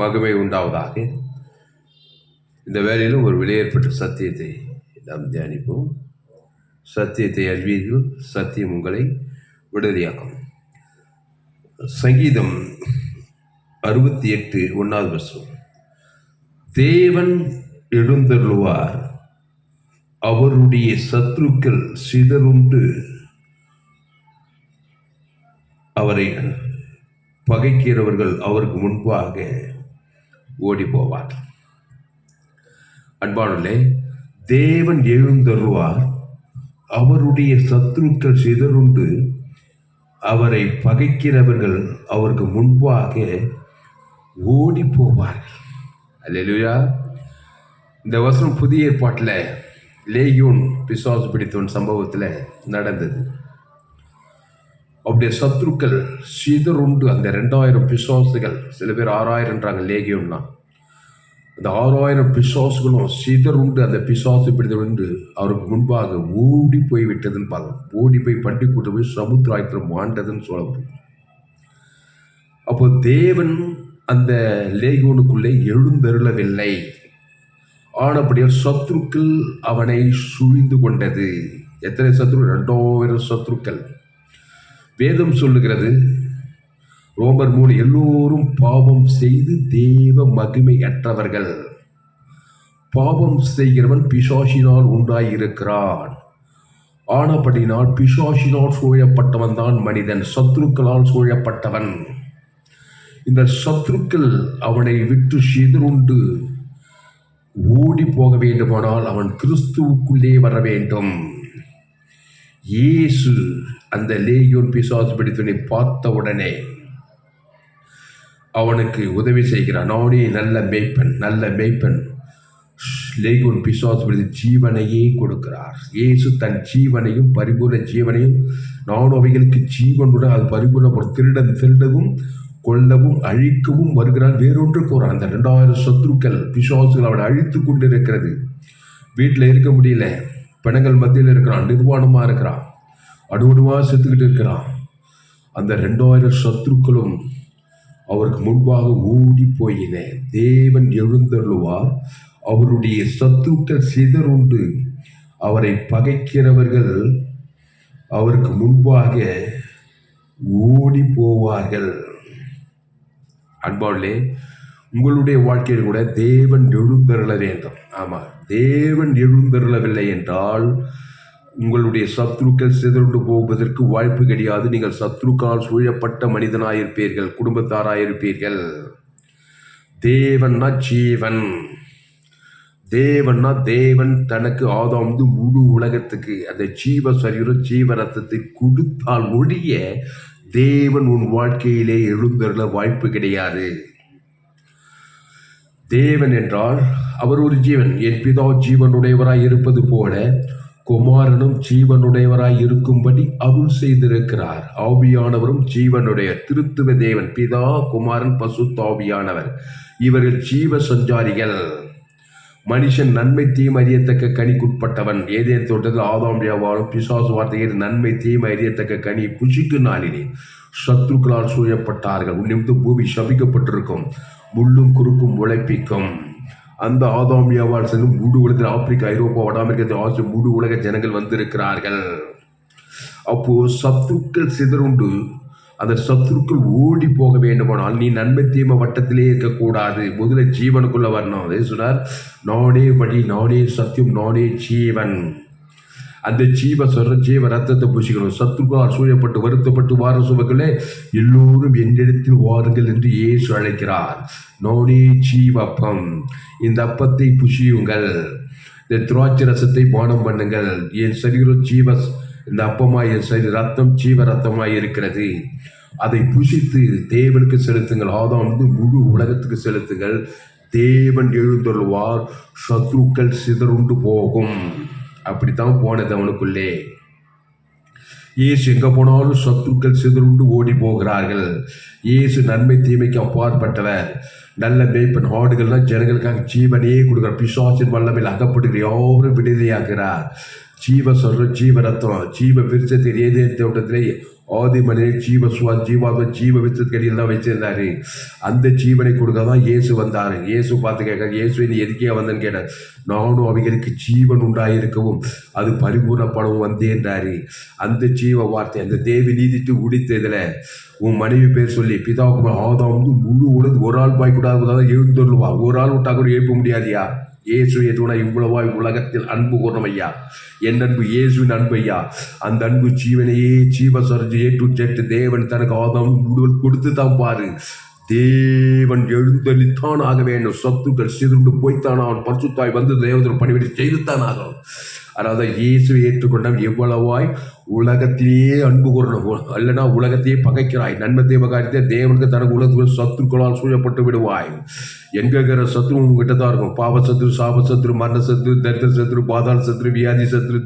மகிமை உண்டாவதாக. இந்த வேலையிலும் ஒரு விலையேற்பட்ட சத்தியத்தை நாம் தியானிப்போம். சத்தியத்தை அறிவீர்கள் சத்தியம் உங்களை விடுதலையாக்கும். சங்கீதம் அறுபத்தி எட்டு ஒன்றாவது வருஷம் தேவன் எழுந்தருள்வார். அவருடைய சத்ருக்கள் சிதறுண்டு அவரை பகைக்கிறவர்கள் அவருக்கு முன்பாக ஓடி போவார் அன்பானுள்ளே தேவன் எழுந்தருவார் அவருடைய சத்துருக்கள் சிதறுண்டு அவரை பகைக்கிறவர்கள் அவருக்கு முன்பாக ஓடி போவார்கள் அல்லா இந்த வசனம் புதிய ஏற்பாட்டில் லேயூன் பிசாசு பிடித்தவன் சம்பவத்தில் நடந்தது. அவருடைய சத்ருக்கள் சிதறுண்டு அந்த ரெண்டாயிரம் பிசாசுகள் சில பேர் ஆறாயிரம்ன்றாங்க லேகியம்னா அந்த ஆறாயிரம் பிசாசுகளும் சிதறுண்டு அந்த பிசாசு பிடித்தவென்று அவருக்கு முன்பாக ஓடி போய் விட்டதுன்னு பார்க்கணும் ஓடி போய் பண்டி கூட்டு போய் சமுத்திராயத்தில் மாண்டதுன்னு சொல்ல முடியும். அப்போ தேவன் அந்த லேகோனுக்குள்ளே எழுந்தருளவில்லை. ஆனப்படியால் சத்ருக்கள் அவனை சுழிந்து கொண்டது. எத்தனை சத்ரு? ரெண்டாயிரம் சத்ருக்கள். வேதம் சொல்லுகிறது. ரோமர் மூணு எல்லோரும் பாவம் செய்து தேவ மகிமை அற்றவர்கள் பாவம் செய்கிறவன் பிசாசினால் உண்டாயிருக்கிறான். ஆனபடினால் பிசாசினால் சூழப்பட்டவன் தான் மனிதன் சத்ருக்களால் சூழப்பட்டவன். இந்த சத்ருக்கள் அவனை விட்டு சிதறுண்டு ஓடி போக வேண்டுமானால் அவன் கிறிஸ்துவுக்குள்ளே வர வேண்டும். இயேசு அந்த லேயோன் பிசாசு பிடித்தவனை பார்த்த உடனே அவனுக்கு உதவி செய்கிறான். நானே நல்ல மேய்ப்பன் நல்ல மேய்ப்பன். லேயோன் பிசாசு பிடித்த ஜீவனையே கொடுக்கிறார். இயேசு தன் ஜீவனையும் பரிபூர்ண ஜீவனையும் நானும் அவைகளுக்கு ஜீவனுடன் அது பரிபூர்ண திருடன் திருடவும் கொல்லவும் அழிக்கவும் வருகிறான். வேறொன்று போகிறான் அந்த ரெண்டாயிரம் சத்ருக்கள் பிசாசுகள் அவனை அழித்து கொண்டு இருக்கிறது வீட்டில் இருக்க முடியல. பிணங்கள் மத்தியில் இருக்கிறான் நிர்வாணமாக இருக்கிறான். அடுவடுவாக செத்துக்கிட்டு இருக்கிறான். அந்த ரெண்டாயிரம் சத்ருக்களும் அவருக்கு முன்பாக ஓடி போயின தேவன் எழுந்தருள்வார். அவருடைய சத்துருக்கள் சிதறுண்டு அவரை பகைக்கிறவர்கள் அவருக்கு முன்பாக ஓடி போவார்கள் அன்பாவிலே உங்களுடைய வாழ்க்கையில் கூட தேவன் எழுந்தருள வேண்டும். ஆமாம் தேவன் எழுந்தருளவில்லை என்றால் உங்களுடைய சத்ருக்கள் சிதறுண்டு போவதற்கு வாய்ப்பு கிடையாது. நீங்கள் சத்ருக்கால் சூழப்பட்ட மனிதனாயிருப்பீர்கள் குடும்பத்தாராயிருப்பீர்கள். தேவன்னா ஜீவன். தேவன்னா தேவன் தனக்கு ஆதாம் முழு உலகத்துக்கு அந்த ஜீவ சரீரம் ஜீவ ரத்தத்தை கொடுத்தால் ஒழிய தேவன் உன் வாழ்க்கையிலே எழுந்தருள வாய்ப்பு கிடையாது. தேவன் என்றால் அவர் ஒரு ஜீவன். என் பிதா ஜீவனுடையவராய் இருப்பது போல குமாரனும் ஜீவனுடையவராய் இருக்கும்படி அருள் செய்திருக்கிறார். ஆவியானவரும் ஜீவனுடைய திருத்துவ தேவன் பிதா குமாரன் பசு தாவியானவர் இவர்கள் ஜீவ சஞ்சாரிகள். மனுஷன் நன்மை தீம் அறியத்தக்க கனிக்குட்பட்டவன். ஏதே தோட்டத்தில் ஆதாம் வியாபாரம் பிசாசு வார்த்தையில் நன்மை தீம் அறியத்தக்க கனி புஷிக்கு நாளினி சத்ருக்களால் சூழப்பட்டார்கள். உன்னிமித்து பூமி சபிக்கப்பட்டிருக்கும். முள்ளும் குறுக்கும் உழைப்பிக்கும். அந்த ஆதாம் வியாபாரம் செல்லும் முழு உலகத்தில் ஆப்பிரிக்கா ஐரோப்பா வட அமெரிக்கா ஆசிய முழு உலக ஜனங்கள் வந்திருக்கிறார்கள். அப்போ சத்துருக்கள் சிதறுண்டு அந்த சத்துருக்கள் ஓடி போக வேண்டுமானால் நீ நன்மை தீம வட்டத்திலே இருக்கக்கூடாது. முதல்ல ஜீவனுக்குள்ள வரணும். அதே சொன்னார் நானே வழி நானே சத்தியம் நானே ஜீவன். அந்த ஜீவ சொல்ற ஜீவ ரத்தத்தை பூசிக்கணும். சத்துருக்கால் சூழப்பட்டு வருத்தப்பட்டு வார சுபங்களே எல்லோரும் என்னிடத்தில் வாருங்கள் என்று இயேசு அழைக்கிறார். நோனே ஜீவப்பம். இந்த அப்பத்தை புஷியுங்கள் இந்த திராட்சை ரசத்தை பானம் பண்ணுங்கள். என் சரீரம் ஜீவ இந்த அப்பமாய் என் சரி ரத்தம் ஜீவ ரத்தமாய் இருக்கிறது. அதை புஷித்து தேவனுக்கு செலுத்துங்கள். ஆதாம் வந்து முழு உலகத்துக்கு செலுத்துங்கள். தேவன் எழுந்தொள்வார் சத்ருக்கள் சிதறுண்டு போகும். அப்படித்தான் போனது அவனுக்குள்ளே. இயேசு எங்கே போனாலும் சத்துருக்கள் சிதறுண்டு ஓடி போகிறார்கள். இயேசு நன்மை தீமைக்கு அப்பாற்பட்டவர். நல்ல மேய்ப்பன் ஆடுகள்லாம் ஜனங்களுக்காக ஜீவனையே கொடுக்குறார். பிசாசின் வல்லமையில் அகப்படுகிற யாரும் விடுதலையாகிறார். ஜீவ சொல்ற ஜீவ ரத்தம் ஜீவ விருச்சத்தில் ஏதே தோட்டத்திலே ஆதி ஜீவ சுவா ஜீவாத்ம ஜீவ வித்தத்துக்கடியில் தான் வச்சிருந்தாரு. அந்த ஜீவனை கொடுக்க தான் இயேசு வந்தார். இயேசு பார்த்து கேட்க இயேசு நீ எதுக்கே வந்தேன்னு கேட்டார். நானும் அவைகளுக்கு ஜீவன் உண்டாயிருக்கவும் அது பரிபூர்ணப்படவும் வந்தேன்றாரு. அந்த ஜீவ வார்த்தை அந்த தேவி நீதிட்டு உடித்ததில் உன் மனைவி பேர் சொல்லி பிதாவுக்கு ஆதாம் வந்து முழு உலக ஒரு ஆள் பாய் கூட எழுந்துருவா ஒரு ஆள் விட்டா கூட எழுப்ப முடியாதியா? இயேசு எதுனா இவ்வளவாய் உலகத்தில் அன்பு கூறணும் ஐயா என் அன்பு இயேசுவின் அன்பு ஐயா. அந்த அன்பு ஜீவனையே ஜீவ சொரஞ்சு ஏ டு தேவன் தனக்கு ஆதாம் கொடுத்து தான் பாரு தேவன் எழுந்தளித்தான் ஆக வேண்டும் சத்துக்கள் சிறுண்டு போய்த்தான் அவன் பரிசுத்தாய் வந்து தேவதன் பணிவிடை செய்துத்தான் ஆகணும். அதாவது இயேசுவை ஏற்றுக்கொண்டால் எவ்வளவாய் உலகத்திலேயே அன்பு கூறணும். அல்லனா உலகத்தையே பகைக்கிறாய். நன்மை தேவகாரியத்தை தேவனுக்கு தனக்கு உலகத்துக்கு சத்துருக்களால் சூழப்பட்டு விடுவாய். எங்க இருக்கிற சத்ரு உங்ககிட்ட தான் இருக்கும். பாவ சத்ரு சாப சத்ரு மரண சத்ரு தரித்திர சத்ரு பாதாள சத்ரு வியாதி சத்ரு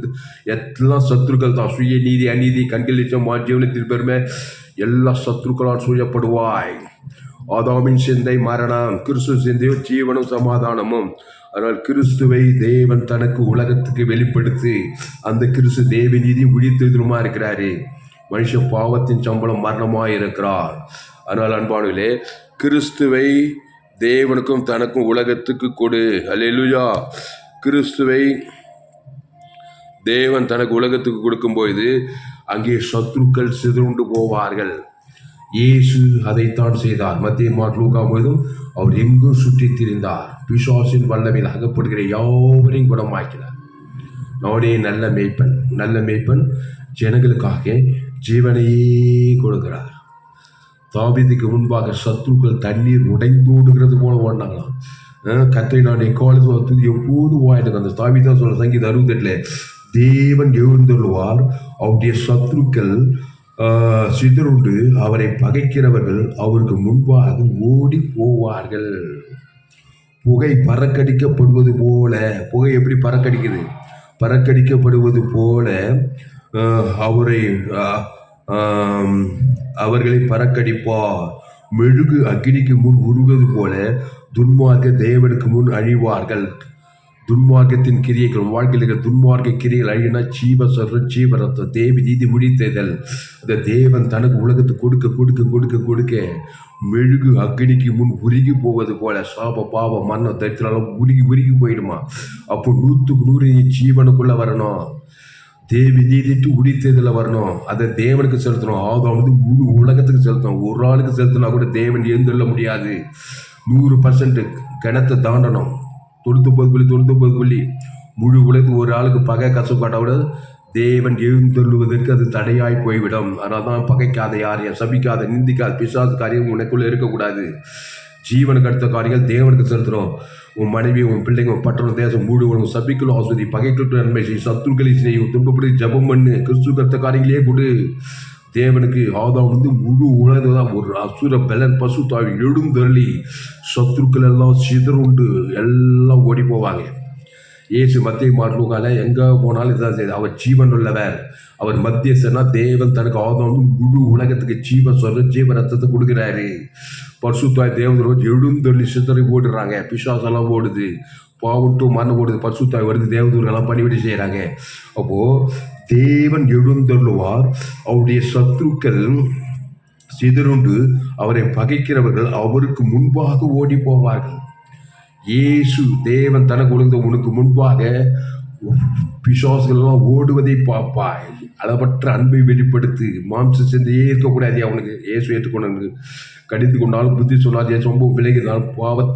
எல்லாம் சத்ருக்கள் தான். சுய நீதி அநீதி கண்கள் நிச்சயம் திருப்பெருமை பெருமை. எல்லா சத்ருக்களால் சூழப்படுவாய். ஆதாமின் சிந்தை மரணம் கிறிஸ்து சிந்தையோ ஜீவனும் சமாதானமும் ஆனால் கிறிஸ்துவை தேவன் தனக்கு உலகத்துக்கு வெளிப்படுத்தி அந்த கிறிஸ்து தேவ நீதி உழித்தெதிருமா இருக்கிறாரு. மனுஷ பாவத்தின் சம்பளம் மரணமாக இருக்கிறார். ஆனால் அன்பானுகளே கிறிஸ்துவை தேவனுக்கும் தனக்கும் உலகத்துக்கு கொடு. அல்லா கிறிஸ்துவை தேவன் தனக்கு உலகத்துக்கு கொடுக்கும்போது அங்கே சத்ருக்கள் சிதறுண்டு போவார்கள். இயேசு அதைத்தான் செய்தார். மத்திய மாட்லூக்கா முழுவதும் அவர் எங்கும் சுற்றித் திரிந்தார். பிசாசின் வல்லமையில் அகப்படுகிற யாவரையும் குணமாக்கினார். நானே நல்ல மேய்ப்பன் நல்ல மேய்ப்பன் ஜனங்களுக்காக ஜீவனையே கொடுக்கிறார். தாவீதுக்கு முன்பாக சத்துருக்கள் தண்ணீர் உடைந்தோடுகிறது போல ஓடினாங்களாம். கத்தை நான் காலத்து வந்து எப்போதும் வாயிட்டு அந்த தாவிதான் சொல்ல சங்கீதம் அறுபத்தெட்டில் தேவன் எழுந்துள்ளுவார் அவருடைய சத்துருக்கள் சிதறுண்டு அவரை பகைக்கிறவர்கள் அவருக்கு முன்பாக ஓடி போவார்கள். புகை பறக்கடிக்கப்படுவது போல புகை எப்படி பறக்கடிக்குது? பறக்கடிக்கப்படுவது போல அவரை அவர்களை பறக்கடிப்பார். மெழுகு அக்னிக்கு முன் உருவது போல துன்மார்க்க தேவனுக்கு முன் அழிவார்கள். துன்மார்க்கத்தின் கிரியைகள் வாழ்க்கையில் இருக்கிற துன்மார்க்க கிரியைகள் அழினா ஜீவ சொல்ற ஜீவ ரத்தம் தேவி நீதி முடித்தேதல். அந்த தேவன் தனக்கு உலகத்துக்கு கொடுக்க கொடுக்க கொடுக்க கொடுக்க மெழுகு அக்னிக்கு முன் உருகி போவது போல சாப பாவ மன்ன தரித்திரம் உருகி உருகி போயிடுமா? அப்போ நூற்றுக்கு நூறு நீ ஜீவனுக்குள்ள வரணும். தேவி நீதிட்டு உடித்ததில் வரணும். அதை தேவனுக்கு செலுத்தணும். ஆதாம் வந்து முழு உலகத்துக்கு செலுத்தணும். ஒரு ஆளுக்கு செலுத்தினா கூட தேவன் எழுந்துள்ள முடியாது. நூறு பர்சன்ட் கிணத்தை தாண்டணும். தொண்ணூத்தொம்பது புள்ளி தொண்ணூத்தொம்பது புள்ளி. முழு உலகத்துக்கு ஒரு ஆளுக்கு பகை கசப்பு கூட தேவன் எழுந்தொள்ளுவதற்கு அது தடையாய் போய்விடும். அதனால் தான் பகைக்காத யாரையும் சபிக்காத நிந்திக்காத பிசாசு காரியம் உனக்குள்ளே இருக்கக்கூடாது. ஜீவனுக்கு அடுத்த காரியங்கள் தேவனுக்கு செலுத்துகிறோம். உன் மனைவி உன் பிள்ளைங்க உன் பட்டணம் தேசம் மூடு உனக்கு சபிக்கலும் ஆஸ்வதி பகைக்கு நன்மை செய் சத்துருக்களை செய் துன்பப்படி ஜெபம் பண்ணு கிறிஸ்து கருத்த காரியங்களே கொடு. தேவனுக்கு ஆதாம் வந்து முழு உலகம் தான் ஒரு அசுர பலன் பசு தாவி எழுந்தருளி. சத்துருக்கள் எல்லாம் சிதறுண்டு எல்லாம் ஓடி போவாங்க. இயேசு மத்திய மார்லூகால எங்கே போனாலும் இதான் செய்யுது அவர் ஜீவன் உள்ளவர். அவர் மத்தியஸ்தனா தேவன் தனக்கு ஆதம் முழு உலகத்துக்கு ஜீவன் சொல்ற ஜீவ ரத்தத்தை கொடுக்குறாரு. பர்சுத்தாய் தேவதரோடு எழுந்தொல்லி சித்தரை ஓடுறாங்க. பிசாசெல்லாம் ஓடுது. பாவட்டும் மண் ஓடுது. பர்சுத்தாய் வருது. தேவதூர்களெல்லாம் பணிவிடை செய்கிறாங்க அப்போது தேவன் எழுந்தருளுவார். அவருடைய சத்துருக்கள் சிதறுண்டு அவரை பகைக்கிறவர்கள் அவருக்கு முன்பாக ஓடி போவார்கள் இயேசு தேவன் தனக்கு ஒழுந்த உனக்கு முன்பாக பிசாசுகள்லாம் ஓடுவதை பார்ப்பாய். அளவற்ற அன்பை வெளிப்படுத்து. மாம்ச சிந்தையே இருக்கக்கூடாது அவனுக்கு. இயேசு ஏற்றுக்கொண்டு கடித்து கொண்டாலும் புத்தி சொன்னால் இயேசு ரொம்ப விலகினாலும் பாவத்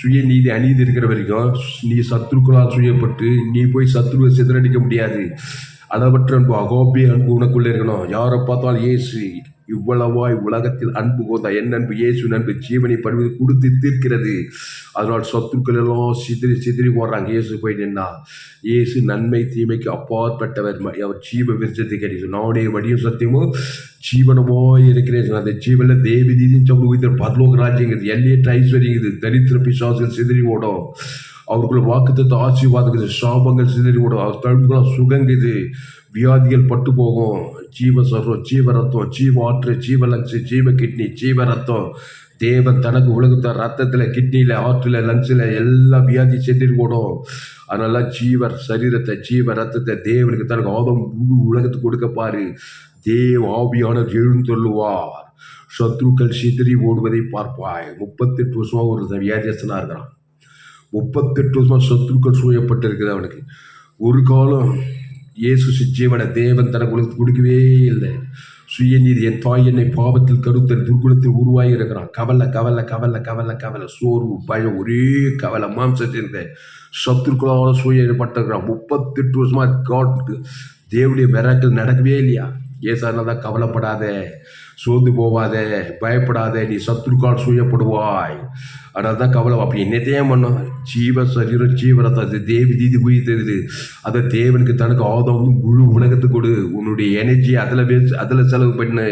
சுய நீதி அநீதி இருக்கிற வரைக்கும் நீ சத்ருக்களால் சுயப்பட்டு நீ போய் சத்ருவை சிதறடிக்க முடியாது. அளவற்ற அன்பு அகோபிய அன்பு உனக்குள்ளே இருக்கணும். யாரை பார்த்தாலும் இயேசு இவ்வளவாய் உலகத்தில் அன்பு கோந்தா என் அன்பு இயேசு அன்பு ஜீவனை படுவது கொடுத்து தீர்க்கிறது. அதனால் சொத்துக்கள் எல்லாம் சிதறி சிதறி போடுறாங்க இயேசு போய் நின்னா இயேசு நன்மை தீமைக்கு அப்பாற்பட்டவர். அவர் ஜீவ விருச்சத்தை கிடைக்கும் நானே வடியும் சத்தியமும் ஜீவனமாய் இருக்கிறேன் அந்த ஜீவன தேவி நீதியும் சொல்லி உயிர் பரலோக ராஜ்யங்கிறது எல்லையற்ற ஐஸ்வர்யங்கிறது தரித்திர பிசாசுகள் சிதறி ஓடும். அவருக்குள்ள வாக்குத்த ஆசீர்வாதங்கள் சாபங்கள் சிதறி ஓடும். அவர் தழும்புகளாக சுகங்குது. வியாதிகள் பட்டு போகும். ஜீவ சர்வம் ஜீவ ரத்தம் ஜீவ ஆற்று ஜீவ லங்ஸ் ஜீவ கிட்னி ஜீவ ரத்தம் தேவன் தனக்கு உலகத்தை ரத்தத்தில் கிட்னியில் ஆற்றில் லங்ஸில் எல்லா வியாதி செத்துட்டு போடும். அதனால ஜீவ சரீரத்தை ஜீவ ரத்தத்தை தேவனுக்கு தனக்கு ஆதம் முழு உலகத்துக்கு கொடுக்க பாரு. தேவ ஆவியானவர் எழுந்தொள்ளுவார் சத்ருக்கள் சிதறி ஓடுவதை பார்ப்பாய். முப்பத்தெட்டு வருஷமாக ஒரு வியாதியஸ்தனா இருக்கிறான். முப்பத்தெட்டு வருஷமா சத்ருக்கள் சூழப்பட்டிருக்குது அவனுக்கு. ஒரு காலம் இயேசு ஜீவனை தேவன் தனக்கு கொடுக்கவே இல்லை. சுயநீதி என் தாய் என்னை பாவத்தில் கருத்தல் துர்குணத்தில் உருவாகி இருக்கிறான். கவலை கவலை கவலை கவலை கவலை சோர்வு பயம் ஒரே கவலை மாம்சத்தின் சத்துருக்களால் சூழப்பட்டிருக்கிறான் முப்பத்தெட்டு வருஷமா காட் தேவனுடைய மிராக்கள் நடக்கவே இல்லையா? ஏசானா தான் கவலைப்படாத சோர்ந்து போவாதே பயப்படாதே நீ சத்துருக்கால் சூழப்படுவாய் அதனால தான் கவலை அப்படி என்னத்தையும் பண்ணோம் ஜீவ சரீரம் ஜீவரத்தை அது தேவி தீதி போய் தெரியுது அதை தேவனுக்கு தனக்கு ஆதம் முழு உலகத்துக்கு கொடு. உன்னுடைய எனர்ஜி அதில் வேஸ்ட் அதில் செலவு பண்ணு.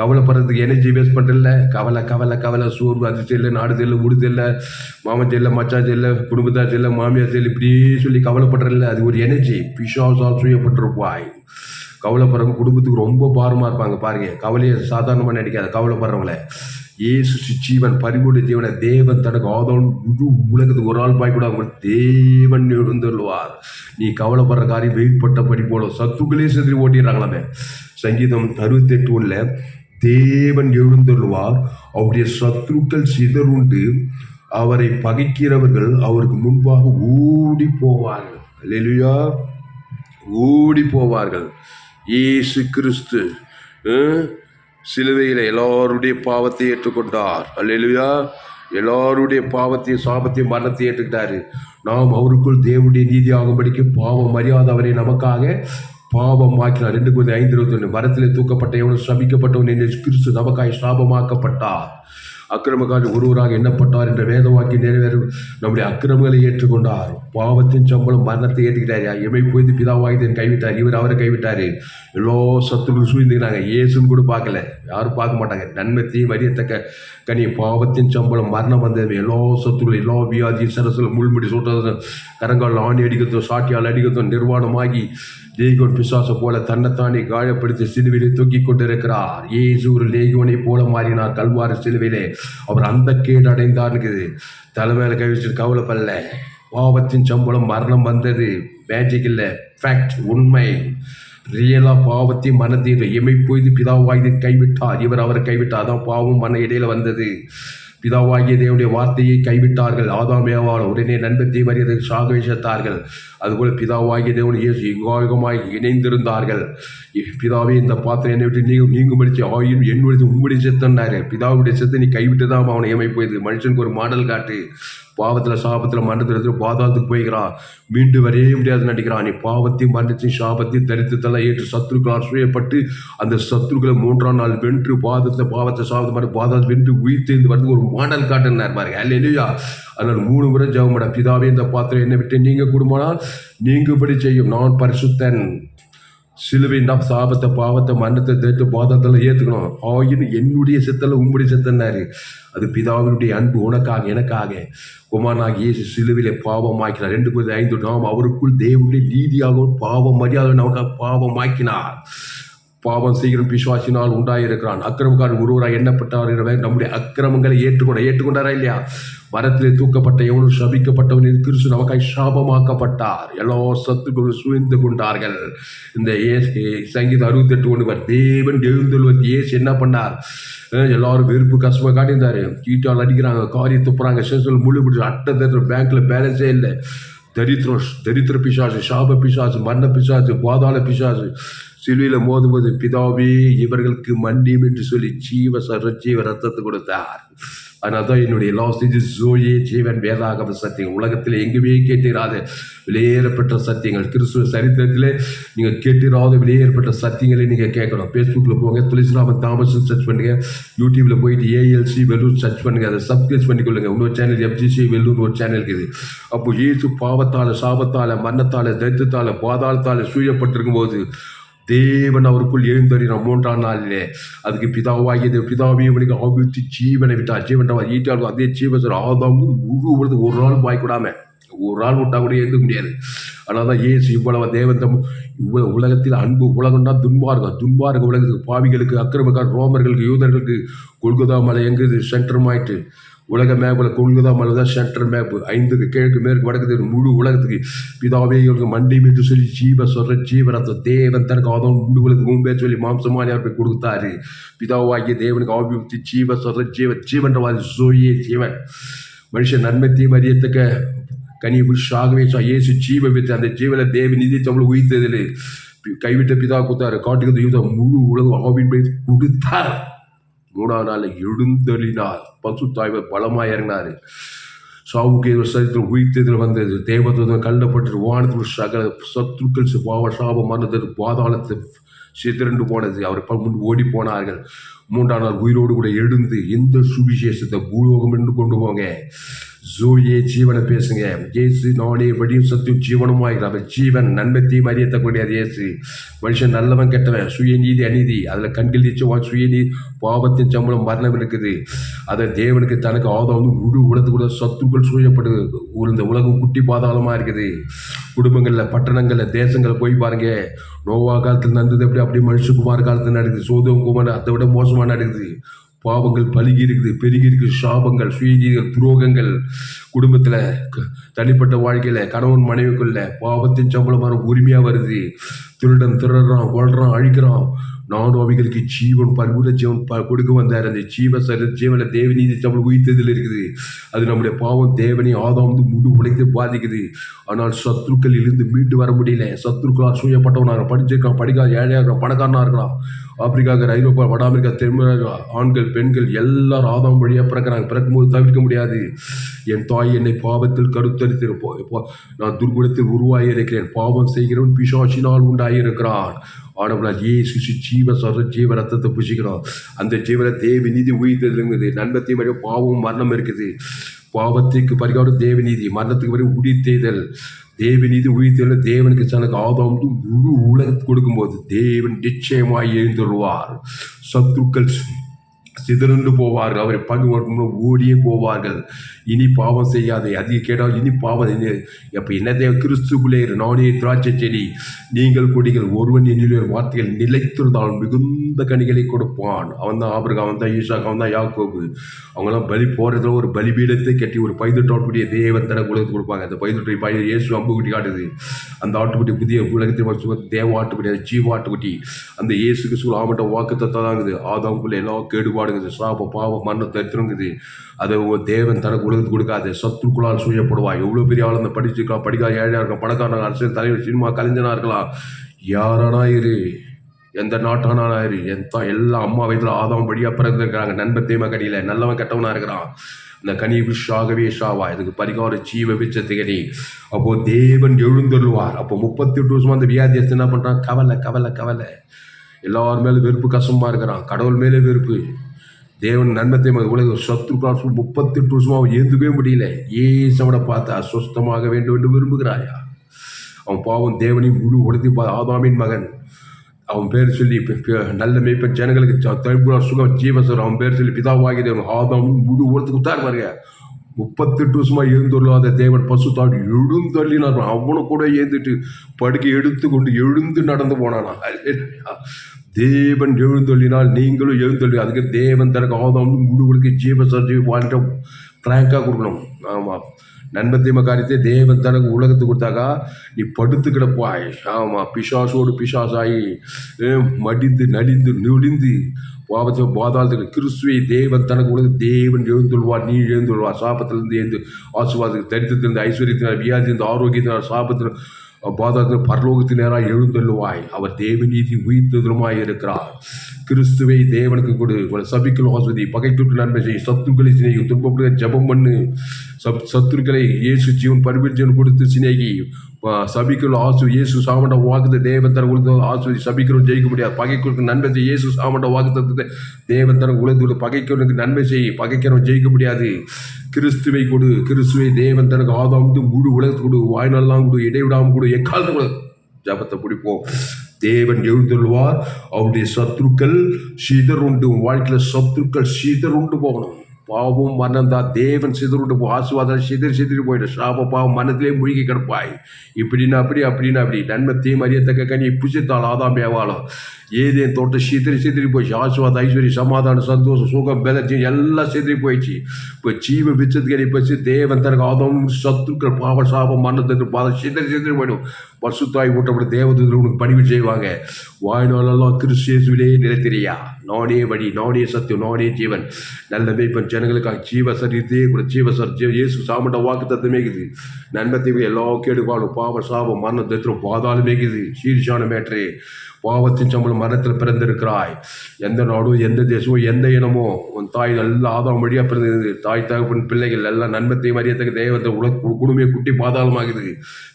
கவலைப்படுறதுக்கு எனர்ஜி வேஸ்ட் பண்ணுறல கவலை கவலை கவலை சோர்வு அது செல்ல நாடு செல்ல உடு செல்ல மாமன் செல்ல மச்சான் செல்ல குடும்பத்தார் செல்ல மாமியார் செல்ல இப்படியே சொல்லி கவலைப்படுறல அது ஒரு எனர்ஜி பிஷாசால் சூயப்பட்டிருப்பாய். கவலைப்படுறவங்க குடும்பத்துக்கு ரொம்ப பாரமாக இருப்பாங்க. பாருங்க கவலையை சாதாரணமாக நினைக்காது கவலைப்படுறவங்கள. இயேசு ஜீவன் பரிபூர்ண ஜீவனை தேவன் தனக்கு ஆதவன் முழு உலகத்துக்கு ஒரு ஆள் பாய் கூட அவங்க தேவன் எழுந்துள்ளார் நீ கவலைப்படுற காரியம் வெயிட் படி போல. சத்துக்களே செதிரி ஓட்டிடுறாங்களாமே சங்கீதம் அறுபத்தெட்டு ஒன்றில் தேவன் எழுந்துள்ளார் அவருடைய சத்துருக்கள் சிதறுண்டு அவரை பகைக்கிறவர்கள் அவருக்கு முன்பாக ஓடி போவார்கள். இல்லையா ஓடி போவார்கள். இயேசு கிறிஸ்து சிலுவையில் எல்லாருடைய பாவத்தை ஏற்றுக்கொண்டார். அல்லா எல்லாருடைய பாவத்தையும் சாபத்தையும் மரணத்தை ஏற்றுக்கிட்டாரு. நாம் அவருக்குள் தேவனுடைய நீதி ஆகும்படிக்கு பாவம் மரியாதை அவரை நமக்காக பாவம் ஆக்கினார் ரெண்டு கொஞ்சம் ஐந்து இருபத்தி ஒன்று மரத்தில் தூக்கப்பட்ட எவனும் சபிக்கப்பட்டவன் என்று கிறிஸ்து நமக்காய் சாபமாக்கப்பட்டார். அக்கிரமக்காரர் ஒருவராக எண்ணப்பட்டார் என்ற வேத வாக்கி நிறைவேறும். நம்முடைய அக்கிரமங்களை ஏற்றுக்கொண்டார். பாவத்தின் சம்பளம் மரணத்தை ஏற்றுக்கிட்டார். எமை போய்த்து பிதாவாகிதன் கைவிட்டார். இவர் அவரை கைவிட்டார். எல்லோ சத்துக்கள் சூழ்ந்துக்கிறாங்க ஏசுன்னு கூட பார்க்கல. யாரும் பார்க்க மாட்டாங்க. நன்மத்தையும் அறியத்தக்க கனி பாவத்தின் சம்பளம் மரணம் வந்தது எல்லா சத்துக்கள் எல்லா வியாதி சரசில் முள்முடி சுட்டது கரங்கால் ஆணி அடிக்கிறதும் சாட்டியால் அடிக்கிறதும் நிர்வாணமாகி லேகோன் பிசாசு போல தன்னைத்தானே காயப்படுத்தி சிலுவிலே தூக்கி கொண்டிருக்கிறார். ஏசு ஒரு லேகோனை போல மாறினார். கல்வார சிலுவிலே அவர் அந்த கேடு அடைந்தார் இருக்குது. தலைமையில கை வச்சுட்டு கவலைப்படல. பாவத்தின் சம்பளம் மரணம் வந்தது. மேஜிக் இல்லை. ஃபேக்ட் உண்மை. ரியலாக பாவத்தையும் மனதில் எமை பொய்து பிதாவாகி கைவிட்டார். இவர் அவரை கைவிட்டார் அதான் பாவம் மன இடையில வந்தது. பிதாவாகிய தேவனுடைய வார்த்தையை கைவிட்டார்கள். ஆதாமேவால் உடனே நண்பர் மரியாதை சாகவிசத்தார்கள் அதுபோல பிதாவாகிய தேவன் இயேசு யுகாயுகமாய் இணைந்திருந்தார்கள். பிதாவே இந்த பாத்திரம் என்னை விட்டு நீங்க நீங்க மடிச்சு ஆயும் என்னுடைய உங்களுடைய செத்தன்னாரு பிதாவுடைய செத்தை நீ கைவிட்டு தான் அவனை ஏமை போயிடுது மனுஷனுக்கு ஒரு மாடல் காட்டு. பாவத்தில் சாபத்தில் மரணத்தில் பாதாளத்துக்கு போய்கிறான். மீண்டு வரையே முடியாது நடிக்கிறான். நீ பாவத்தையும் மரணத்தையும் சாபத்தையும் தரித்திரத்தெல்லாம் ஏற்று சத்ருக்களால் சூழப்பட்டு அந்த சத்ருக்களை மூன்றாம் நாள் வென்று பாதத்தில் பாவத்தை சாபத்தை மாதிரி பாதாளத்தை வென்று உயிர் உயிர்த்தெழுந்து வரதுக்கு ஒரு மாடல் காட்டுனார் பாருங்க. அல்லையா அதனால் மூணு முறை ஜெபமட பிதாவே இந்த பாத்திரம் என்னை விட்டு நீங்கள் குடும்பனால் நீங்கும்படி செய்யும். நான் பரிசுத்தன். சிலுவைண்டா சாபத்தை பாவத்தை மன்னத்தை தேட்டு பாதத்தில் ஏற்றுக்கணும் ஆயினும் என்னுடைய சித்தல உம்முடைய சித்தன்னாரு. அது பிதாவினுடைய அன்பு உனக்காக எனக்காக. குமாரனாக இயேசு சிலுவிலே பாவமாக்கினார். ரெண்டு பேர் ஐந்து நாம் அவருக்குள் தேவனுடைய நீதியாகவும் பாவம் மரியாதை நமக்காக பாவமாக்கினார். பாவம் செய்கிற பிசுவாசினால் உண்டாயிருக்கிறான். அக்கிரமக்காரன் ஒருவராக எண்ணப்பட்டார் எனவே நம்முடைய அக்கிரமங்களை ஏற்றுக்கொண்ட ஏற்றுக்கொண்டாரா இல்லையா? மரத்திலே தூக்கப்பட்ட எவனும் சபிக்கப்பட்டவன் கிறிஸ்து நமக்காய் சாபமாக்கப்பட்டார். எல்லா சத்துக்களும் சூழ்ந்து கொண்டார்கள். இந்த ஏசு சங்கீதம் அறுபத்தெட்டு ஒன்று தேவன் எழுந்துள்வது ஏசு என்ன பண்ணார்? எல்லாரும் வெறுப்பு கஷ்டமாக காட்டியிருந்தாரு. கீட்டால் அடிக்கிறாங்க காரி துப்புறாங்க சென்சல் முழு பிடிச்சி அட்டை பேங்க்கில் பேங்க்ல பேலன்ஸே இல்லை. தரித்திரம் தரித்திர பிசாசு சாப பிசாசு மரண பிசாசு பாதாள பிசாசு சிலுவையில் மோதும்போது பிதாவே இவர்களுக்கு மன்னியும் என்று சொல்லி ஜீவ சர ஜீவ ரத்தத்தை கொடுத்தார். அதனால தான் என்னுடைய லாஸ் இது ஜோயே ஜீவன் வேதாகம சத்தியம் உலகத்தில் எங்குமே கேட்டிராது வெளியேறப்பட்ட சத்தியங்கள். கிறிஸ்துவ சரித்திரத்தில் நீங்கள் கேட்டிராத வெளியேறப்பட்ட சத்தியங்களை நீங்கள் கேட்கணும். ஃபேஸ்புக்கில் போங்க துளசிராமன் தாமஸ் சர்ச் பண்ணுங்க. யூடியூப்ல போயிட்டு ஏஎல்சி வெல்லூர் சர்ச் பண்ணுங்க. அதை சப்ஸ்கிரைப் பண்ணிக்கொள்ளுங்க. இன்னொரு சேனல் எஃப்ஜிசி வெல்லூர் ஒரு சேனல் இருக்குது. அப்போ ஏசு பாவத்தால் சாபத்தால் மன்னத்தால் தைத்தத்தால பாதாளத்தால் சூழப்பட்டிருக்கும் போது தேவன் அவருக்குள் எழுந்தறினார் மூன்றாம் நாளிலே அதுக்கு பிதாவாகியது பிதாவே இவனுக்கு ஆபித்து ஜீவனை விட்டார். ஜீவன் ஈட்டால் அதே ஜீவன் ஆதாமும் முழு ஒரு நாள் வாய்க்கூடாம ஒரு ஆள் விட்டா கூட எழுத முடியாது. ஆனால் தான் ஏசு இவ்வளவு தேவன் தம் இவ்வளவு உலகத்தில் அன்பு உலகம்னா துன்பார்க்கம் துன்பார்க்க உலகத்துக்கு பாவிகளுக்கு அக்கிரமக்கார் ரோமர்களுக்கு யூதர்களுக்கு கொல்கதா மலை எங்குது சென்டரும் ஆயிட்டு உலக மேப்பில் கொள்கதா மலை சென்ட்ரல் மேப்பு ஐந்துக்கு கிழக்கு மேற்கு வடக்கு முழு உலகத்துக்கு பிதாவே இவருக்கு மண்டி மீட்டு சொல்லி ஜீவ சொல்ற ஜீவரத்த தேவன் தனக்கு ஆதம் முழு உலகத்துக்கு முன்பே சொல்லி மாம்சமானி போய் கொடுத்தாரு. பிதாவாகிய தேவனுக்கு ஆபியுக்தி ஜீவ சொல்ற ஜீவ ஜீவன்ற வாதி சோயே ஜீவன். மனுஷன் நன்மை தீமை அறியத்தக்க கனி புருஷாகவே இயேசு ஜீவ வித்து அந்த ஜீவனை தேவி நிதி தமிழ் உயிர்த்ததில் கைவிட்ட பிதா கொடுத்தாரு காட்டுக்கு யூதம் முழு உலகம் ஆவின் போய் கொடுத்தார். மூணாவது நாள் எழுந்தளினார் பசு தாய்வர் பலமாக இறங்கினார். சாவுக்கு சரித்திரம் உயிர்த்ததில் வந்தது. தேவதூதன் கண்டப்பட்டு வானத்தில் சகல சத்துருக்கள் பாவ சாபம் மறந்தது பாதாளத்தை சிதறண்டு போனது. அவர் முன் ஓடி போனார்கள் மூன்றாம் நாள் உயிரோடு கூட எழுந்து இந்த சுவிசேஷத்தை பூலோகம் என்று கொண்டு போங்க. ஜோயே ஜீவனை பேசுங்க. ஜெயசு நானே வழியும் சத்தியம் ஜீவனும் ஆகிறார் ஜீவன் நன்மை தீமை அறியத்தக்கூடியது ஜெயசு மனுஷன் நல்லவன் கெட்டவன் சுயநீதி அநீதி. அதில் கண்கள் நீச்சவான் சுயநீதி பாவத்தின் சம்பளம் மரணம் இருக்குது. அதை தேவனுக்கு தனக்கு ஆதம் வந்து முழு உலகத்து கூட சத்துக்கள் சூழப்படுது இந்த உலகம் குட்டி பாதாளமாக இருக்குது. குடும்பங்களில் பட்டணங்களில் தேசங்களில் போய் பாருங்க. நோவா காலத்தில் நடந்தது எப்படி? அப்படியே மனுஷகுமார் காலத்தில் நடக்குது. சோதம் குமார் அதை விட மோசமாக நடக்குது. பாவங்கள் பழுகி இருக்குது பெருகி இருக்குது சாபங்கள் சுயநீதிகள் துரோகங்கள் குடும்பத்தில் க- தனிப்பட்ட வாழ்க்கையில் கணவன் மனைவிக்குள்ள பாவத்தின் சம்பளம் வர உரிமையாக வருது. திருடன் திருடுறான் கொள்றான் அழிக்கிறான். நானும் அவைகளுக்கு ஜீவன் பரிபூர ஜீவன் ப கொடுக்க வந்தார். அந்த ஜீவ சர ஜீவன தேவநீதி சம்பளம் உயிர்த்ததில் இருக்குது. அது நம்முடைய பாவம் தேவனை ஆதாம் வந்து முழு உலகத்தை பாதிக்குது. ஆனால் சத்ருக்கள் இருந்து மீண்டு வர முடியல. சத்ருக்களால் சூயப்பட்டவனாக படிச்சிருக்கான் படிக்காத ஏழையாக இருக்கிறான் பணக்காரனாக இருக்கலாம். ஆப்பிரிக்கா ஐரோப்பா வட அமெரிக்கா தென்மேற்கு ஆண்கள் பெண்கள் எல்லாரும் ஆதாம் வழியாக பிறக்கிறாங்க. பிறக்கும்போது தவிர்க்க முடியாது. என் தாய் என்னை பாவத்தில் கருத்தரித்திருப்போம் இப்போ நான் துர்குணத்தில் உருவாகி இருக்கிறேன். பாவம் செய்கிறவன் பிசாசினால் உண்டாகியிருக்கிறான் ஆனவனால் ஏ இயேசு ஜீவ சொல்ற ஜீவ ரத்தத்தை புசிக்கிறோம் அந்த ஜீவன தேவி நீதி உயிர்த்ததுங்கிறது நன்மத்தையும் மாதிரி பாவம் மரணம் இருக்குது பாவத்திற்கு பரிகாரம் தேவநீதி மரணத்துக்கு பிறகு உடித்தெய்தல் தேவநீதி உயிர்த்தெழுந்த தேவனுக்கு தனக்கு ஆதாம் முழு உலகத்துக்கு கொடுக்கும்போது தேவன் நிச்சயமாய் எழுந்துருவார் சத்துருக்கள் சிதறந்து போவார்கள் அவரை பங்கு ஓடியே போவார்கள். இனி பாவம் செய்யாதே. அதிக கேட்டால் இனி பாவம் அப்போ என்னதே கிறிஸ்துக்குள்ளே நானே திராட்சை செடி நீங்கள் கொடிகள் ஒருவன் என்னுடைய வார்த்தைகள் நிலைத்திருந்தால் மிகுந்த கனிகளை கொடுப்பான். அவன் தான் ஆபிரகா அவன் தான் ஈஷாக் அவன் தான் யாக்கோபு. அவங்களாம் பலி போகிறதுல ஒரு பலிபீடத்தை கட்டி ஒரு பைதட்டாட்டுக்குடிய தேவன் தன உலகத்துக்கு கொடுப்பாங்க. அந்த பைதுட்டை பைய இயேசு அம்புக்குட்டி காட்டுது. அந்த ஆட்டுக்குட்டி புதிய உலகத்தில் வச்சு தேவ ஆட்டுக்குட்டி அந்த ஜீவ ஆட்டுக்குட்டி. அந்த இயேசுக்கு சூழ் ஆமட்ட வாக்கு தாங்குது. ஆதாவுக்குள்ளே எல்லாம் கேடுபாடுங்குது. சாப பாவ மரண தரித்திரங்குது அதை தேவன் தேவன் தனக்கு உலகத்துக்கு கொடுக்காது. சத்துருக்குள்ளால் சூழப்படுவா எவ்வளோ பெரிய ஆள் அந்த படிச்சிருக்கலாம் படிக்காத ஏழையாக இருக்கலாம். பணக்காரனாக அரசியல் தலைவர் சினிமா கலைஞனாக இருக்கலாம். யாரானா இரு. எந்த நாட்டானா இரு. எந்த எல்லா அம்மா வயதில் ஆதாம் படியாக பிறந்திருக்கிறாங்க. நண்பன் தேம கடியில் நல்லவன் கெட்டவனாக இருக்கிறான். இந்த கனி விஷாகவே ஷாவா இதுக்கு பரிகார ஜீவ விச்சத்து அப்போது தேவன் எழுந்தருள்வார். அப்போ முப்பத்தி எட்டு வருஷமாக அந்த வியாதியஸ்து என்ன பண்ணுறான் கவலை கவலை கவலை. எல்லார் மேலே வெறுப்பு கஷ்டமாக இருக்கிறான். கடவுள் மேலே வெறுப்பு. தேவன் நன்மை உலக சத்ரு முப்பத்தெட்டு வருஷமாக அவன் ஏந்துக்கவே முடியல. ஏசவனை பார்த்து அஸ்வஸ்தமாக வேண்டும் என்று விரும்புகிறாயா? அவன் பாவம் தேவனையும் முழு உலகத்தை பா ஆதாமின் மகன். அவன் பேர் சொல்லி நல்ல மேய்ப்பன் ஜனங்களுக்கு தழுப்புற சுகம் ஜீவசர் அவன் பேர் சொல்லி பிதாவாகி தேவன் ஆதாம் முழு உலகத்துக்கு உத்தார் பாருங்க. முப்பத்தெட்டு வருஷமா எழுந்துள்ளாத தேவன் பசு தாண்டி எழுந்தள்ளினார் அவனை கூட ஏந்துட்டு படுக்கை எடுத்து கொண்டு எழுந்து நடந்து போனானா? தேவன் எழுந்தொள்ளினால் நீங்களும் எழுந்தொள்ளி அதுக்கு தேவன் தனக்கு ஆதாம் உங்களுக்கு ஜீவ சர்ஜி வாழ்ந்த ஃப்ராங்காக கொடுக்கணும். ஆமாம் நன்மத்தியம காரியத்தை தேவன் தனக்கு உலகத்துக்கு கொடுத்தாக்கா நீ படுத்து கிடப்பாய். ஆமாம் பிசாசோடு பிசாசாயி மடிந்து நடிந்து நொடிந்து பாவத்தை பாதாளத்துக்கு கிறிஸ்துவை தேவன் தனக்கு உலக தேவன் எழுந்துள்வார் நீ எழுந்துள்வார் சாபத்திலிருந்து எழுந்து ஆசுவாதத்துக்கு தரித்திரத்திலிருந்து ஐஸ்வர்யத்தினால் வியாதியிலிருந்து ஆரோக்கியத்தினால் சாபத்தினால் பாதாளத்தில் பரலோகத்தின் நேராக எழுந்தள்ளுவாய். அவர் தேவநீதி உயிர்த்ததுமாய் இருக்கிறார். கிறிஸ்துவை தேவனுக்கு கொடு. உங்களை சபிக்கல் ஆஸ்வதி பகைத்துட்டு நன்மை செய். சத்துருக்களை சிநேகி. துன்பப்படுக ஜெபம் பண்ணு. சப் சத்துருக்களை இயேசு ஜீவன் பரிவர்ஜன் கொடுத்து சிநேகி. சபிக்கல் ஆசு. இயேசு சாமண்ட வாக்குத்த தேவன் உலக ஆசுவதி சபிக்கிறோம் ஜெயிக்க முடியாது. பகைக்கிறவனுக்கு நன்மை செய். இயேசு சாமண்ட வாக்குத்தத்தை தேவன் உலகத்தோடு பகைக்கிறவனுக்கு நன்மை செய். பகைக்கிறவன் ஜெயிக்க முடியாது. கிறிஸ்துவை கொடு கிறிஸ்துவை தேவன் தனக்கு ஆதாம் கொடு முழு உலகத்து கொடு வாய்நாள்லாம் கொடு இடைவிடாமல் கொடு எக்காலத்து கொடு. ஜபத்தை பிடிப்போம். தேவன் எழுந்துள்வார் அவருடைய சத்துருக்கள் சிதறுண்டு வாழ்க்கையில் சத்ருக்கள் சத்துருக்கள் சிதறுண்டு போகணும். பாவம் மரணம் தான் தேவன் போ ஆசுவாதம் சிதறி சிதறி போயிடும் சாப பாவம் மனத்திலே மூழ்கி கிடப்பாய். இப்படின்னா அப்படி அப்படின்னா அப்படி. நன்மத்தையும் அறியத்தக்க கனி புசித்தால் ஆதாம் ஏவாளம் ஏதேன் தோட்டம் சிதறி சிதறி போயிடுச்சு ஆசுவாத ஐஸ்வர்ய சமாதானம் சந்தோஷம் சுகம் பலஜி எல்லாம் சிதறி போயிடுச்சு. இப்போ ஜீவ விச்சத்துக்கு பசி தேவன் தனக்கு ஆதம் சத்துக்கள் பாவ சாபம் மரணத்துக்கு பாதம் சிதறி சிதறி போயிடும். பசுத்தாய் ஊட்டப்பட்ட தேவதூதர் உனக்கு பணிவு செய்வாங்க. வாய்நாளெல்லாம் கிறிஸ்தியேசுவிலே நிலைத்திரியா? நானே வழி நானே சத்தியம் நானே ஜீவன். நல்ல மேய்ப்பன் ஜனங்களுக்காக ஜீவசர் இதே கூட. ஜீவசர் ஜீவ இயேசு சாமண்ட வாக்கு தத்துவமேக்குது நன்மை தீமை எல்லா கேடுபாடும் பாவ சாபம் மரணம் தத்திரம் மேய்க்குது. சீர்ஷான மேட்ரே பாவத்தின் சம்பளம் மரணத்தில் பிறந்திருக்கிறாய். எந்த நாடும் எந்த தேசமோ எந்த இனமோ உன் தாய் எல்லாம் ஆதாரம் வழியாக பிறந்தது. தாய் தகப்பன் பிள்ளைகள் எல்லாம் நன்மத்தையும் அறியத்தக்க தேவத்தை உல குடுமையை குட்டி பாதாளமாகுது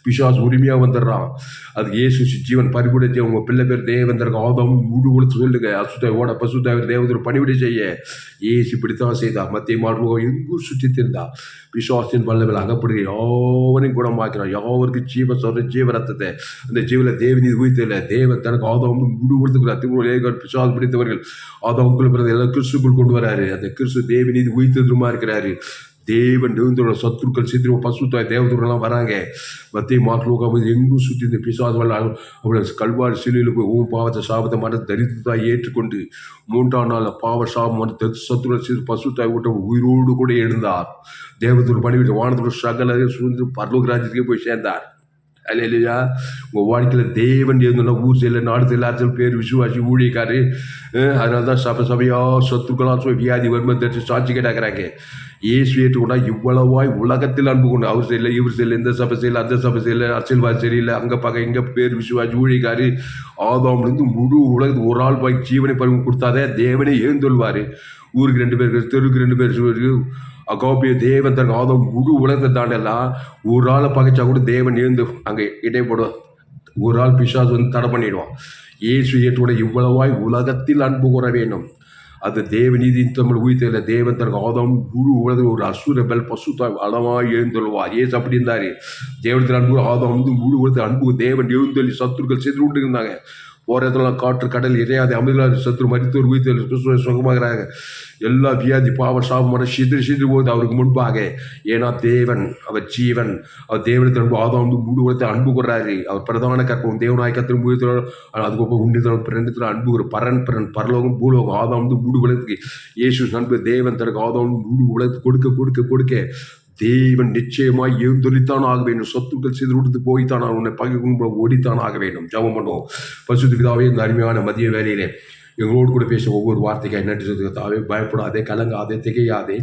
பிசாஸ் உரிமையாக வந்துடுறான். அது இயேசு ஜீவன் பறிபுடைச்சு உங்க பிள்ளை பேர் தேவந்தருக்கு ஆதம் முழு கொடுத்து சொல்லுங்க. அசுத்தாய் ஓட பசுத்தாய் தேவதர் பணிவிடை செய்ய. ஏசு இப்படித்தான் செய்தா. மத்திய மாடுவோம் எங்கும் சுற்றி திருந்தா? விசுவாசின் வல்லவில் அகப்படுகிற யாவரையும் குணமாக்கிறான் யாவருக்கு ஜீவ சொல்ற ஜீவ ரத்தத்தை அந்த ஜீவல தேவனி உயிர்த்தில தேவன் தனக்கு ஆதம் முழு கொடுத்துக்கிறார் திருமண பிசாஸ் பிடித்தவர்கள். ஆதம் பிறந்த எல்லாம் கிறிஸ்துக்குள் கொண்டு வராரு. அந்த கிறிஸ்து தேவநீதி உயிர்த்ததுமா இருக்கிறாரு. தேவன் தேவந்தோட சத்துருக்கள் சீத்திரம் பசுத்தாய் தேவதூரெல்லாம் வராங்க. மத்திய மாக்லோகம் எங்கும் சுற்றி இந்த பிசாஸ் வல்ல அவளை கல்வாரி சிலையில் போய் உன் பாவத்தை சாபத்தை மன தரித்திரத்தாய் ஏற்றுக்கொண்டு மூன்றாம் நாள் பாவ சாபம் மன சத்துருக்கள் சிறு பசுத்தாய் ஊட்ட உயிரோடு கூட எழுந்தார். தேவதூர் பணிவிட்டு வானத்தோட சகல சுதந்திர பரலோக ராஜ்யத்துக்கே போய் சேர்ந்தார். அல்ல இல்லையா உங்கள் வாழ்க்கையில் தேவன் இருந்தோம்னா ஊர் செய்யல நாடு செயல அரசியல் பேர் விசுவாசி ஊழியக்காரு அதனால தான் சபை சபையாக சொத்துக்களாக சொல்லி வியாதி வருமா தெரிஞ்சு சாட்சி கேட்டாக்குறாங்க. இயேசு ஏற்றுக்கொண்டா இவ்வளவாய் உலகத்தில் அன்பு கொண்டு அவர் செய்யல இவர் செய்யல இந்த சபை செய்யல அந்த சபை செய்யல அரசியல்வாதி சரியில்லை அங்கே பார்க்க இங்கே பேர் விசுவாஜ் ஊழியக்காரு ஆதாம்லேருந்து முழு உலகத்துக்கு ஒரு ஆள் போய் ஜீவனை பருவம் கொடுத்தாதே தேவனே ஏந்தொள்வார் ஊருக்கு ரெண்டு பேருக்கு தெருக்கு ரெண்டு பேர் அகோபிய தேவன் தன் ஆதம் முழு உலகத்தை தாண்டெல்லாம் ஒரு ஆளை பகைச்சா கூட தேவன் எழுந்து அங்கே இடைப்படும் ஒரு ஆள் பிசாசு வந்து தடை பண்ணிடுவான். இயேசு ஏற்றோட இவ்வளவாய் உலகத்தில் அன்பு கூற வேண்டும். அது தேவநீதி தமிழ் உயிர்த்தல தேவன் தனக்கு ஆதம் முழு உலகில் ஒரு அசுர பெல் பசு அளவாய் எழுந்தொள்வார் ஏசு அப்படி இருந்தார். தேவனத்தில் அன்பு ஆதம் வந்து முழு உலகத்தில் அன்பு தேவன் எழுந்தொழி சத்துருக்கள் செய்து கொண்டு இருந்தாங்க போகிற இடத்துல காற்று கடல் இறையாது அமிர்தாதி சத்துரு மருத்துவர் உயிர் கிறிஸ்துவ சுகமாகிறாங்க. எல்லா வியாதி பாவ சாபமான சிதிரி சிதிரி போகுது. அவருக்கு முன்பாக ஏன்னா தேவன் அவர் ஜீவன் அவர் தேவனத்தில் அன்பு ஆதம் வந்து மூடு உலகத்தை அன்பு கூறாரு அவர் பிரதான கற்பம் தேவனாய் கத்திரம் உயிர்த்தோம் அதுக்கப்புறம் உண்டித்தனம் பிறந்தத்தில் அன்பு ஒரு பரன் பிறன் பரலோகம் பூலோகம் ஆதாம் வந்து மூடு உலகத்துக்கு இயேசு அன்பு தேவன் தனக்கு ஆதாம் வந்து உலகத்துக்கு கொடுக்க கொடுக்க கொடுக்க தேவன் நிச்சயமாய் எழுந்தொழித்தான் ஆக வேண்டும். சொத்துக்கள் செய்து கொடுத்து போய்த்தான் உன்னை பகை கும்பல ஓடித்தான் ஆக வேண்டும். ஜபம் பண்ணுவோம். பசுத்து பிதாவே இந்த அருமையான மதிய வேலையிலே எங்களோடு கூட பேச ஒவ்வொரு வார்த்தைக்காக நன்றி சொல்லுகிறதாவே பயப்படாதே கலங்காதே திகையாதே.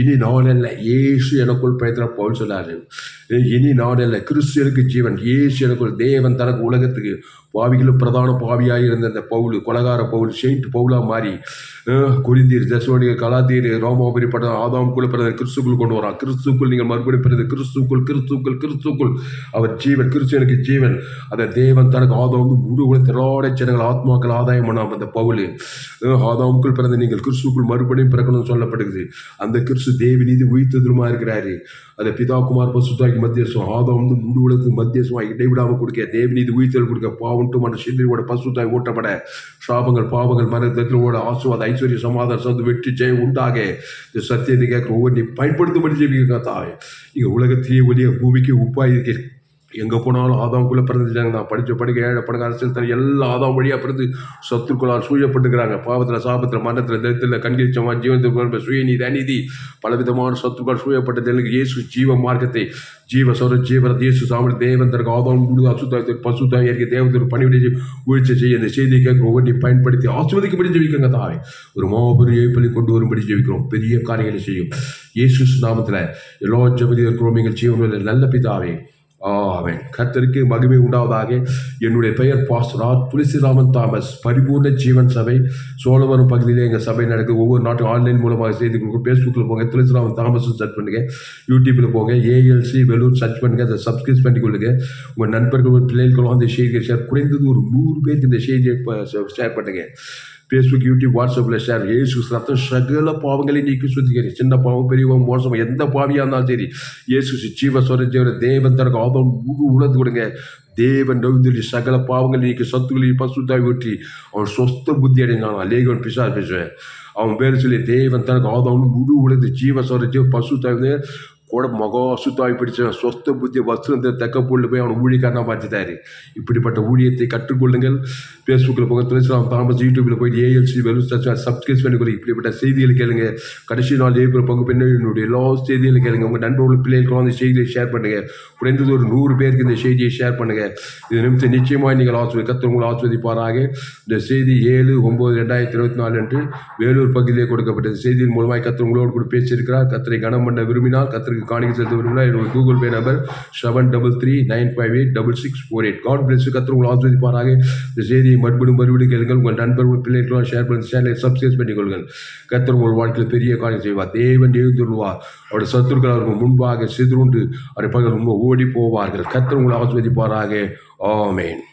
இனி நாளல்ல ஏசு எனக்குள் பயத்திர பவுல் சொல்லாரு இனி நாடல்ல கிறிஸ்தியனுக்கு ஜீவன். ஏசு எனக்குள் தேவன் தனக்கு உலகத்துக்கு பாவிகளும் பிரதான பாவியாக இருந்த அந்த பவுல் கொலகார பவுல் செயின்ட் பவுலாக மாறி குறிந்தீர் தசோனிய கலாதீர் ரோமாபுரி பட்ட ஆதாமுக்குள்ள பிறந்த கிறிஸ்துக்குள் கொண்டு வரான். கிறிஸ்துக்குள் நீங்கள் மறுபடியும் பிறந்த கிறிஸ்துக்குள் கிறிஸ்துக்குள் கிறிஸ்துக்குள். அவர் ஜீவன் கிறிஸ்துவனுக்கு ஜீவன். அந்த தேவன் தனக்கு ஆதாம் முழு உலகத்திலோட ஜனங்கள் ஆத்மாக்கள் ஆதாயம் பண்ணாம அந்த பவுல். ஆதாமுக்குள் பிறந்த நீங்கள் கிறிஸ்துக்குள் மறுபடியும் பிறக்கணும்னு சொல்லப்படுகிறது. அந்த கிறிஸ்து தேவி நீதி உயிர்த்ததுமா இருக்கிறாரு? அந்த பிதா குமார் பசுத்தாக்கி மத்தியசம் ஆதம் வந்து முழு உலகத்துக்கு மத்தியசமாக இடைவிடாமல் கொடுக்க தேவநீதி உயிர்த்தல் கொடுக்க பாவன்ட்டு மன சிந்தனையோட பசுத்தாய் ஓட்டப்பட சாபங்கள் பாவங்கள் மனதத்திலோட ஆசுவாத ஐஸ்வர்ய சமாதான சந்து வெற்றி ஜெயம் உண்டாக. இந்த சத்தியத்தை கேட்குற ஒவ்வொரு நீ பயன்படுத்தும்படி ஜெபிக்க தாய் இங்கே உலகத்திலேயே ஒளிய பூமிக்கு உப்பாய் எங்கே போனாலும் ஆதாமுக்குள்ளே பிறந்துட்டாங்க நான் படித்த படிக்க ஏழை பணக்க அரசியல் தர எல்லா ஆதாம் வழியாக பிறந்து சத்துருக்குள்ளால் சூழப்பட்டுக்கிறாங்க. பாவத்தில் சாபத்தில் மரணத்தில் தெத்தில் கண்கிச்சமா ஜீவனத்தில் சுயநீதி அநீதி பலவிதமான சத்துக்கள் சூழப்பட்டது எனக்கு இயேசு ஜீவ மார்க்கத்தை ஜீவ சொர ஜீவரத் இயேசு சாமி தேவன் தனக்கு ஆதாம் முழு அசுத்தாயத்தை பசுத்தாய் இயற்கை தேவத்திற்கு பணிவிடை உயிர்ச்சி செய்ய இந்த செய்தியை கேட்க ஒவ்வொன்றி பயன்படுத்தி ஆசிர்வதிக்கும்படி ஜெயிக்கங்க தாவே. ஒரு மாபெரும் ஏப்பலி கொண்டு வரும்படி ஜெயிக்கிறோம் பெரிய காரியங்களை செய்யும். இயேசு நாமத்தில் எல்லா ஜபதி இருக்கிறோம் எங்கள் ஜீவனில் நல்ல பிதாவே ஆமென். கர்த்தருக்கு மகிமை உண்டாவதாக. என்னுடைய பெயர் பாஸ்டர் துளசிராமன் தாமஸ். பரிபூர்ண ஜீவன் சபை. சோழவரம் பகுதியில் எங்கள் சபை நடக்குது. ஒவ்வொரு நாட்டும் ஆன்லைன் மூலமாக செய்து கொடுக்கும். ஃபேஸ்புக்கில் போங்க துளசிராமன் தாமஸ் சர்ச் பண்ணுங்கள் யூடியூப்பில் போங்க ஏஎல்சி வெலூர் சர்ச் பண்ணுங்கள் அதை சப்ஸ்கிரைப் பண்ணி கொள்ளுங்கள் உங்கள் நண்பர்கள் பிள்ளைகளும் அந்த செய்தியை ஷேர் குறைந்தது ஒரு நூறு பேருக்கு இந்த செய்தியை ஷேர் பண்ணுங்கள் ஃபேஸ்புக் யூடியூப் வாட்ஸ்அப்பில் ஷேர் ஏசு ரத்தம் சகல பாவங்களை நீக்கி சுத்திகரி சின்ன பாவம் பெரியவன் மோசம் எந்த பாவியாக இருந்தாலும் சரி இயேசு ஜீவ சொர தேவன் தனக்கு ஆபம் உணர்ந்து கொடுங்க. தேவன் நவிந்தொலி சகல பாவங்கள் நீக்கி சத்துக்களை பசுத்தாய் ஊற்றி அவன் சொஸ்த புத்தி அடைந்தான் லேகவன் பிசா பேசுவேன் அவன் பேர் சொல்லி தேவன் தனக்கு ஆதவன் முழு உலகத்து ஜீவ சொரஜீவ பசு தாய்ந்து கூட மகா சுத்தாய் பிடிச்ச சொஸ்த புத்தி வஸ்திரத்தை தக்க பொருள் போய் அவனை ஊழிக்காரனாக மாற்றிட்டாரு இப்படிப்பட்ட ஊழியத்தை கற்றுக்கொள்ளுங்கள். ஃபேஸ்புக்கில் போக துளசிராம் தாமஸ் யூடியூப்பில் போயிட்டு ஏஎல்சி வெல்ஸ் சப்ஸ்கிரைப் பண்ணிக்கொள்ள இப்படிப்பட்ட செய்திகளை கேளுங்க. கடைசி நாள் ஏப்ரல் பங்கு பெண்ணு என்னுடைய எல்லா செய்திகளை கேளுங்க. உங்கள் நண்பர்கள் பிள்ளைகளுக்கும் அந்த செய்தியை ஷேர் பண்ணுங்கள் குறைந்தது ஒரு நூறு பேருக்கு இந்த செய்தியை ஷேர் பண்ணுங்கள் இது நிமித்தம் நிச்சயமாக நீங்கள் ஆஸ்வதி கத்தர் ஆஸ்வதிப்பாராக. இந்த செய்தி ஏழு ஒம்பது ரெண்டாயிரத்தி இருபத்தி நாலு அன்று வேலூர் பகுதியிலே கொடுக்கப்பட்டது. செய்தியின் மூலமாக கத்தவங்களோடு கூட பேசியிருக்கிறார். கத்தரை கனம் பண்ண விரும்பினால் கத்தருக்கு காணிக்க செலுத்த விரும்பினால் என்னோட Google Pay number seven double three nine five eight double six four eight God bless கத்தவங்களை ஆஸ்வதிப்பாராக. இந்த செய்தியை மறுபடியும் மறுபடியும் கேளுங்கள். உங்கள் நண்பர்கள் பிள்ளைகளும் ஷேர் பண்ணி சேனலை சப்ஸ்கிரைப் பண்ணிக்கொள்ளுங்கள். கத்தர் உங்கள் வாழ்க்கையில் பெரிய காரியம் செய்வார். தேவன் எழுந்துள்ளார் அவருடைய சத்துருக்கள் அவர்கள் முன்பாக சிதறுண்டு அவருடைய பகல் ஓடி போவார்கள். கத்தர் உங்களை ஆஸ்வதிப்பாராக ஆமேன்.